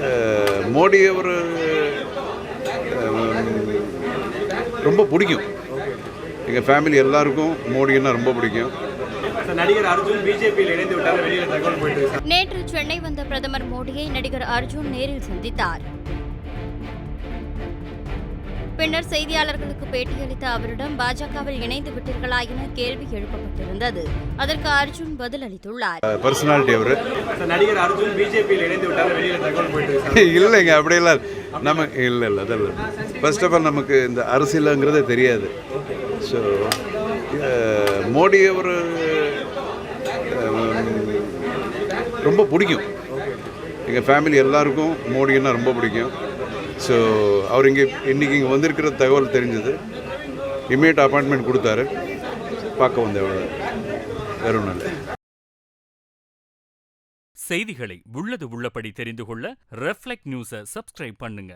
அஹ், மோடி அவர் ரொம்ப பிடிக்கும். எங்கள் ஃபேமிலி எல்லாருக்கும் மோடின்னா ரொம்ப பிடிக்கும். சார் நடிகர் அர்ஜுன் பிஜேபியில் இணைந்து விட்டார். வெளியில தகவல் போயிட்டு இருக்கு. சார். நேற்று சென்னை வந்த பிரதமர் மோடியை நடிகர் அர்ஜுன் நேரில் சந்தித்தார். பின்னர் செய்தியாளர்களுக்கு பேட்டியளித்த அவரிடம் பாஜகவில் இணைந்து விட்டீர்களா என கேள்வி எழுப்பப்பட்டிருந்தது. அதற்கு அர்ஜுன் பதிலளித்துள்ளார். பர்சனாலிட்டி அவர். நடிகர் அர்ஜுன் பிஜேபியில் இணைந்து விட்டார் வெளியில தகவல் போயிட்டு. இல்லைங்க அப்படியெல்லாம் நம்ம இல்லை இல்லை அதெல்லாம் ஃபர்ஸ்ட் ஆஃப் ஆல் நமக்கு இந்த அரசியலுங்கிறதே தெரியாது. ஸோ மோடி அவர் ரொம்ப பிடிக்கும். எங்கள் ஃபேமிலி எல்லாருக்கும் மோடின்னா ரொம்ப பிடிக்கும். ஸோ அவர் இங்கே இன்றைக்கி இங்கே வந்திருக்கிற தகவல் தெரிஞ்சது. இமீடியட் அப்பாயின்மெண்ட் கொடுத்தாரு. பார்க்க வந்தேன் அவ்வளோ வேற ஒன்றும் இல்லை செய்திகளை உள்ளது உள்ளபடி தெரிந்து கொள்ள ரெஃப்ளெக்ட் நியூஸை சப்ஸ்கிரைப் பண்ணுங்க.